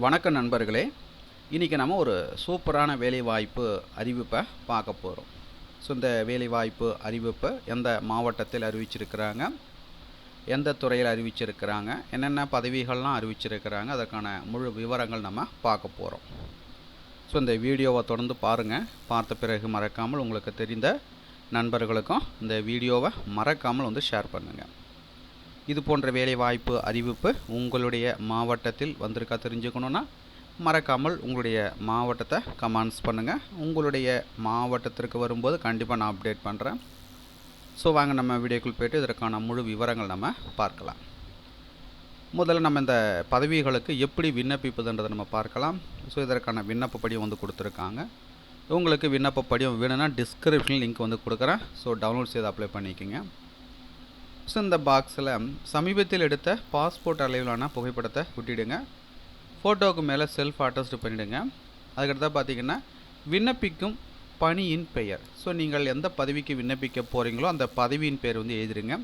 வணக்கம் நண்பர்களே. இன்றைக்கி நம்ம ஒரு சூப்பரான வேலைவாய்ப்பு அறிவிப்பை பார்க்க போகிறோம் ஸோ இந்த வேலைவாய்ப்பு அறிவிப்பை எந்த மாவட்டத்தில் அறிவிச்சிருக்கிறாங்க? எந்த துறையில் அறிவிச்சிருக்கிறாங்க? என்னென்ன பதவிகள்லாம் அறிவிச்சிருக்கிறாங்க? அதற்கான முழு விவரங்கள் நம்ம பார்க்க போகிறோம் ஸோ இந்த வீடியோவை தொடர்ந்து பாருங்கள் பார்த்த பிறகு மறக்காமல் உங்களுக்கு தெரிந்த நண்பர்களுக்கும் இந்த வீடியோவை மறக்காமல் வந்து ஷேர் பண்ணுங்கள் இது போன்ற வேலைவாய்ப்பு அறிவிப்பு உங்களுடைய மாவட்டத்தில் வந்திருக்கா தெரிஞ்சுக்கணுன்னா மறக்காமல் உங்களுடைய மாவட்டத்தை கமெண்ட்ஸ் பண்ணுங்கள் உங்களுடைய மாவட்டத்திற்கு வரும்போது கண்டிப்பாக நான் அப்டேட் பண்ணுறேன் ஸோ வாங்க நம்ம வீடியோக்குள் போய்ட்டு இதற்கான முழு விவரங்கள் நம்ம பார்க்கலாம். முதல்ல நம்ம இந்த பதவிகளுக்கு எப்படி விண்ணப்பிப்பதுன்றதை நம்ம பார்க்கலாம். ஸோ இதற்கான விண்ணப்ப படிவம் வந்து கொடுத்துருக்காங்க. உங்களுக்கு விண்ணப்ப படிவம் வேணும்னா டிஸ்கிரிப்ஷன் லிங்க் வந்து கொடுக்குறேன். ஸோ டவுன்லோட் செய்து அப்ளை பண்ணிக்கோங்க. ஸோ இந்த பாக்ஸில் சமீபத்தில் எடுத்த பாஸ்போர்ட் அளவிலான புகைப்படத்தை ஒட்டிடுங்க. ஃபோட்டோவுக்கு மேலே செல்ஃப் அட்டஸ்ட் பண்ணிவிடுங்க அதுக்கடுத்தா பார்த்தீங்கன்னா விண்ணப்பிக்கும் பணியின் பெயர். ஸோ நீங்கள் எந்த பதவிக்கு விண்ணப்பிக்க போகிறீங்களோ அந்த பதவியின் பெயர் வந்து எழுதிடுங்க.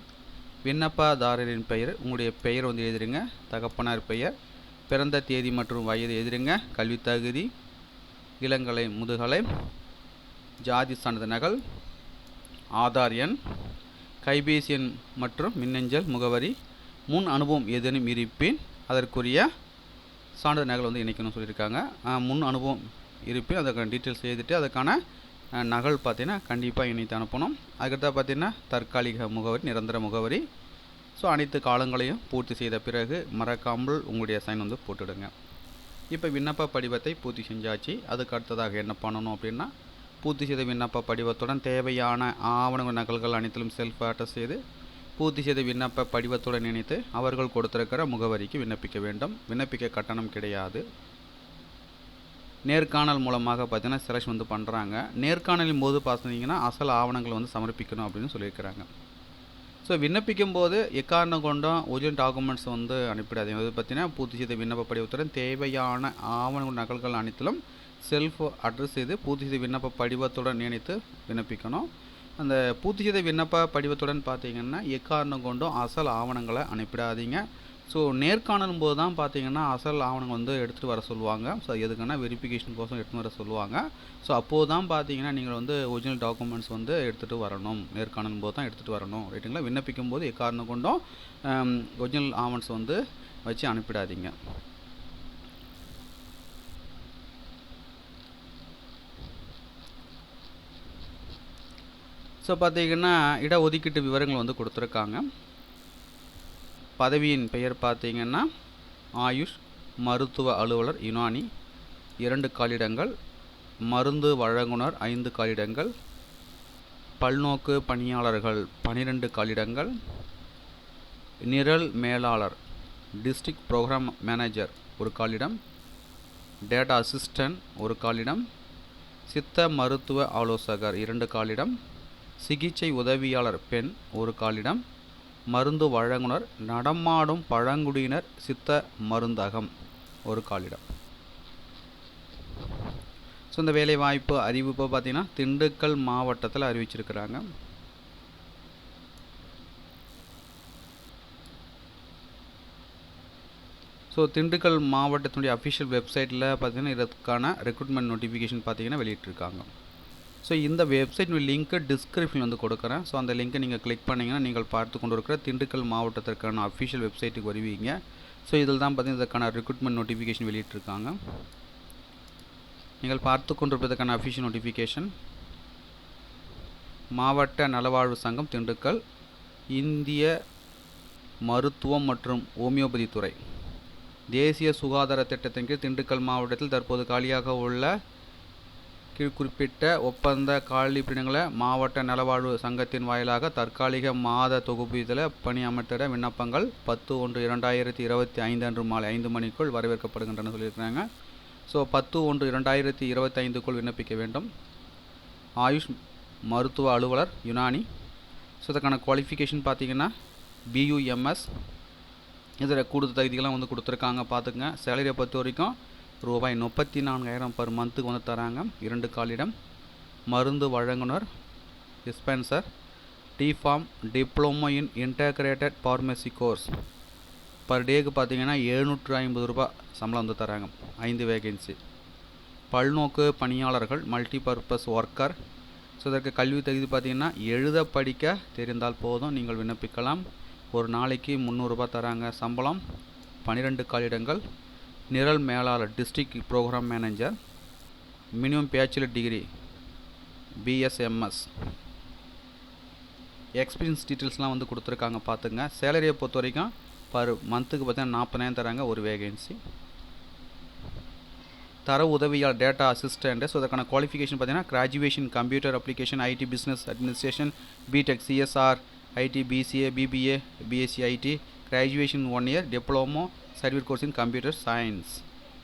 விண்ணப்பதாரரின் பெயர் உங்களுடைய பெயர் வந்து எழுதிடுங்க. தகப்பனார் பெயர் பிறந்த தேதி மற்றும் வயது எழுதிடுங்க. கல்வி தகுதி இளங்கலை முதுகலை ஜாதி சான்றிதழ்கள் ஆதார் எண் கைபேசி எண் மற்றும் மின்னஞ்சல் முகவரி முன் அனுபவம் ஏதேனும் இருப்பின் அதற்குரிய சான்றிதழ் நகல் வந்து இணைக்கணும்னு சொல்லியிருக்காங்க. முன் அனுபவம் இருப்பின் அதற்கான டீட்டெயில்ஸ் எழுதிட்டு அதுக்கான நகல் பார்த்தீங்கன்னா கண்டிப்பாக இணைத்து அனுப்பணும். அதுக்கடுத்தா பார்த்தீங்கன்னா தற்காலிக முகவரி நிரந்தர முகவரி. ஸோ அனைத்து காலங்களையும் பூர்த்தி செய்த பிறகு மறக்காமல் உங்களுடைய சைன் வந்து போட்டுடுங்க இப்போ விண்ணப்ப படிவத்தை பூர்த்தி செஞ்சாச்சு. அதுக்கு அடுத்ததாக என்ன பண்ணணும் அப்படின்னா பூர்த்தி செய்த விண்ணப்ப படிவத்துடன் தேவையான ஆவண நகல்கள் அனைத்திலும் செல்ஃப் அட்டஸ் செய்து பூர்த்தி செய்த விண்ணப்ப படிவத்துடன் இணைத்து அவர்கள் கொடுத்திருக்கிற முகவரிக்கு விண்ணப்பிக்க வேண்டும். விண்ணப்பிக்க கட்டணம் கிடையாது. நேர்காணல் மூலமாக பார்த்தீங்கன்னா செலக்ஷன் வந்து பண்ணுறாங்க நேர்காணலின் போது பார்த்தீங்கன்னா அசல் ஆவணங்கள் வந்து சமர்ப்பிக்கணும் அப்படின்னு சொல்லியிருக்கிறாங்க. ஸோ விண்ணப்பிக்கும் போது எக்காரணம் கொண்டும் ஒரிஜினல் டாக்குமெண்ட்ஸ் வந்து அனுப்பிடாதீங்க. அது பார்த்தீங்கன்னா பூர்த்தி செய்த விண்ணப்ப படிவத்துடன் தேவையான ஆவண நகல்கள் அனைத்திலும் செல்ஃப் அட்ரஸ் செய்து பூர்த்தி செய்த விண்ணப்ப படிவத்துடன் இணைத்து விண்ணப்பிக்கணும். அந்த பூர்த்தி செய்த விண்ணப்ப படிவத்துடன் பார்த்தீங்கன்னா எக்காரணம் கொண்டும் அசல் ஆவணங்களை அனுப்பிடாதீங்க. ஸோ நேர்காணலும் போது தான் பார்த்தீங்கன்னா அசல் ஆவணங்கள் வந்து எடுத்துகிட்டு வர சொல்லுவாங்க. ஸோ எதுக்குன்னா வெரிஃபிகேஷன் கோசம் எடுத்துகிட்டு வர சொல்லுவாங்க. ஸோ அப்போது தான் பார்த்தீங்கன்னா நீங்கள் வந்து ஒரிஜினல் டாக்குமெண்ட்ஸ் வந்து எடுத்துகிட்டு வரணும். நேர்காணலும் போது தான் எடுத்துகிட்டு வரணும். ரைட்டுங்களா விண்ணப்பிக்கும் போது எக்காரணம் கொண்டும் ஒரிஜினல் ஆவணம்ஸ் வந்து வச்சு அனுப்பிடாதீங்க. ஸோ பார்த்தீங்கன்னா இடஒதுக்கீட்டு விவரங்கள் வந்து கொடுத்துருக்காங்க. பதவியின் பெயர் பார்த்தீங்கன்னா ஆயுஷ் மருத்துவ அலுவலர் யுனானி. இரண்டு காலிடங்கள் மருந்து வழங்குனர் ஐந்து காலிடங்கள். பல்நோக்கு பணியாளர்கள் பனிரெண்டு காலிடங்கள். நிரல் மேலாளர் டிஸ்ட்ரிக்ட் ப்ரோக்ராம் மேனேஜர் ஒரு காலிடம். டேட்டா அசிஸ்டன்ட் ஒரு காலிடம். சித்த மருத்துவ ஆலோசகர் இரண்டு காலிடம். சிகிச்சை உதவியாளர் பெண் ஒரு காலிடம். மருந்து வழங்குனர். நடமாடும் பழங்குடியினர் சித்த மருந்தகம். ஒரு காலிடம். ஸோ இந்த வேலைவாய்ப்பு அறிவிப்பை பார்த்தீங்கன்னா திண்டுக்கல் மாவட்டத்தில் அறிவிச்சிருக்கிறாங்க. ஸோ திண்டுக்கல் மாவட்டத்தினுடைய அஃபிஷியல் வெப்சைட்டில் பார்த்தீங்கன்னா இதற்கான ரெக்ரூட்மெண்ட் நோட்டிஃபிகேஷன் பார்த்தீங்கன்னா வெளியிட்டிருக்காங்க. ஸோ இந்த வெப்சைட் லிங்க்கு டிஸ்கிரிப்ஷன் வந்து கொடுக்குறேன். ஸோ அந்த லிங்க்கை நீங்கள் கிளிக் பண்ணிங்கன்னா நீங்கள் பார்த்து கொண்டு இருக்கிற திண்டுக்கல் மாவட்டத்திற்கான அஃபிஷியல் வெப்சைட்டுக்கு வருவீங்க. ஸோ இதில் தான் பார்த்தீங்கன்னா இதற்கான ரெக்ரூட்மெண்ட் நோட்டிஃபிகேஷன் வெளியிட்டிருக்காங்க. நீங்கள் பார்த்து கொண்டிருப்பதற்கான அஃபிஷியல் நோட்டிஃபிகேஷன் மாவட்ட நலவாழ்வு சங்கம் திண்டுக்கல் இந்திய மருத்துவம் மற்றும் ஹோமியோபதி துறை. தேசிய சுகாதார திட்டத்தின் கீழ் திண்டுக்கல் மாவட்டத்தில் தற்போது காலியாக உள்ள கீழ் குறிப்பிட்ட ஒப்பந்த காலி மாவட்ட நலவாழ்வு சங்கத்தின் வாயிலாக தற்காலிக மாத தொகுப்பில் பணி அமர்த்திட விண்ணப்பங்கள் பத்து ஒன்று இரண்டாயிரத்தி இருபத்தி ஐந்து அன்று மாலை ஐந்து மணிக்குள் வரவேற்கப்படுகின்றன சொல்லியிருக்கிறாங்க. ஸோ பத்து ஒன்று இரண்டாயிரத்தி இருபத்தி ஐந்துக்குள் விண்ணப்பிக்க வேண்டும். ஆயுஷ் மருத்துவ அலுவலர் யுனானி. ஸோ இதற்கான குவாலிஃபிகேஷன் பார்த்தீங்கன்னா பியூஎம்எஸ் இதில் கூடுதல் தகுதிகள்லாம் வந்து கொடுத்துருக்காங்க பார்த்துக்குங்க. சேலரியை பொறுத்த வரைக்கும் ரூபாய் முப்பத்தி நான்காயிரம் பர் மந்த்துக்கு வந்து தராங்க. இரண்டு காலிடம். மருந்து வழங்குனர் dispenser D Pharm diploma in integrated pharmacy course per டேக்கு பார்த்தீங்கன்னா எழுநூற்று ஐம்பது ரூபாய் சம்பளம் வந்து தராங்க. ஐந்து வேகன்சி பல்நோக்கு பணியாளர்கள் மல்டி பர்பஸ் ஒர்க்கர் ஸோ இதற்கு கல்வி தகுதி பார்த்தீங்கன்னா எழுத படிக்க தெரிந்தால் போதும். நீங்கள் விண்ணப்பிக்கலாம். ஒரு நாளைக்கு முந்நூறுரூபா தராங்க சம்பளம். பன்னிரெண்டு காலிடங்கள். நிரல் மேலாளர் district program manager minimum bachelor degree BSMS experience டீட்டெயில்ஸ்லாம் வந்து கொடுத்துருக்காங்க பார்த்துங்க. சேலரியை பொறுத்த வரைக்கும் பர் மந்த்துக்கு பார்த்தீங்கன்னா நாற்பதாயிரம் தராங்க ஒரு வேகன்சி தர உதவியால் டேட்டா அசிஸ்டண்ட்டு ஸோ அதற்கான குவாலிஃபிகேஷன் பார்த்தீங்கன்னா graduation computer application IT business administration B Tech CSR IT BCA BBA BSc IT graduation one year diploma certificate course in computer science.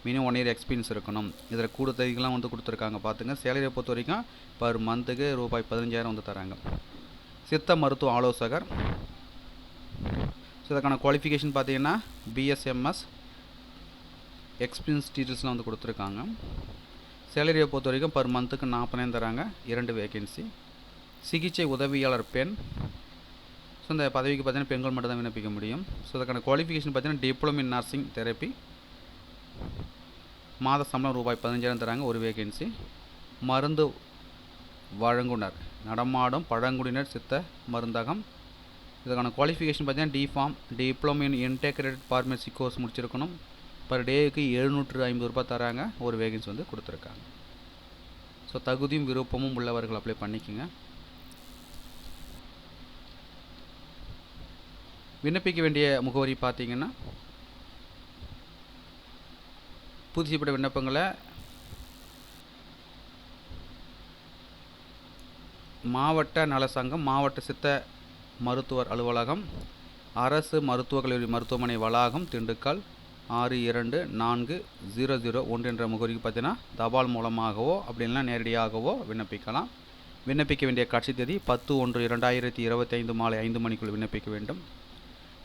Minimum one year experience இருக்கணும். இதில் கூட தகுதிகள்லாம் வந்து கொடுத்துருக்காங்க. பார்த்துங்க. சேலரியை பொறுத்த வரைக்கும் பர் மந்த்துக்கு ரூபாய் பதினஞ்சாயிரம் வந்து தராங்க. சித்த மருத்துவ ஆலோசகர். ஸோ இதற்கான குவாலிஃபிகேஷன் பார்த்தீங்கன்னா பிஎஸ்எம்எஸ் எக்ஸ்பீரியன்ஸ் டீட்டெயில்ஸ்லாம் வந்து கொடுத்துருக்காங்க. சேலரியை பொறுத்த வரைக்கும் பர் மந்த்துக்கு நாற்பதாயிரம் தராங்க. இரண்டு வேகன்சி சிகிச்சை உதவியாளர் பெண். ஸோ இந்த பதவிக்கு பார்த்தீங்கன்னா பெண்கள் மட்டும் தான் விண்ணப்பிக்க முடியும். ஸோ அதற்கான குவாலிஃபிகேஷன் பார்த்தீங்கன்னா டிப்ளமோ இன் நர்சிங் தெரப்பி மாத சம்பளம் ரூபாய் பதினஞ்சாயிரம் தராங்க ஒரு வேகன்சி மருந்து வழங்குனர். நடமாடும் பழங்குடியினர் சித்த மருந்தகம். இதுக்கான குவாலிஃபிகேஷன் பார்த்தீங்கன்னா D Pharm diploma in integrated pharmacy course முடிச்சிருக்கணும். பர் டேக்கு எழுநூற்று ஐம்பது ரூபாய் தராங்க ஒரு வேகன்சி வந்து கொடுத்துருக்காங்க. ஸோ தகுதியும் விருப்பமும் உள்ளவர்கள் அப்ளை பண்ணிக்கோங்க. விண்ணப்பிக்க வேண்டிய முகவரி பார்த்தீங்கன்னா புதுப்பிக்கப்பட்ட விண்ணப்பங்களை மாவட்ட நலசங்கம் மாவட்ட சித்த மருத்துவர் அலுவலகம் அரசு மருத்துவக் கல்லூரி மருத்துவமனை வளாகம் திண்டுக்கல் ஆறு இரண்டு நான்கு ஜீரோ ஜீரோ ஒன்று என்ற முகவரிக்கு பார்த்தீங்கன்னா தபால் மூலமாகவோ அப்படி இல்லைனா நேரடியாகவோ விண்ணப்பிக்கலாம். விண்ணப்பிக்க வேண்டிய கட்சி தேதி பத்து ஒன்று இரண்டாயிரத்தி இருபத்தி ஐந்து மாலை ஐந்து மணிக்குள் விண்ணப்பிக்க வேண்டும்.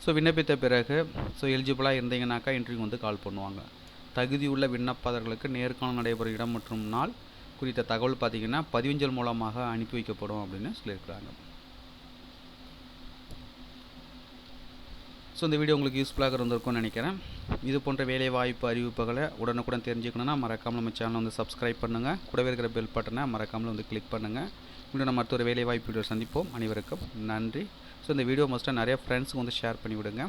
ஸோ விண்ணப்பித்த பிறகு ஸோ எலிஜிபிளாக இருந்தீங்கனாக்கா இன்டர்வியூ வந்து கால் பண்ணுவாங்க. தகுதியுள்ள விண்ணப்பதாரர்களுக்கு நேர்காணல் நடைபெறும் இடம் மற்றும் நாள் குறித்த தகவல் பார்த்திங்கன்னா பதிவஞ்சல் மூலமாக அனுப்பி வைக்கப்படும் அப்படின்னு சொல்லியிருக்கிறாங்க. ஸோ இந்த வீடியோ உங்களுக்கு யூஸ்ஃபுல்லாக இருந்திருக்கும்னு நினைக்கிறேன். இது போன்ற வேலைவாய்ப்பு அறிவிப்புகளை உடனுக்குடன் தெரிஞ்சுக்கணுன்னா மறக்காமல் நம்ம சேனலை வந்து சப்ஸ்கிரைப் பண்ணுங்கள் கூடவே இருக்கிற பெல் பட்டனை மறக்காமல் வந்து கிளிக் பண்ணுங்கள் இன்னும் நம்ம மற்றொரு வேலைவாய்ப்பு வீடியோ சந்திப்போம். அனைவருக்கும் நன்றி. ஸோ இந்த வீடியோ மோஸ்ட்டாக நிறைய ஃப்ரெண்ட்ஸுக்கு வந்து ஷேர் பண்ணிவிடுங்க.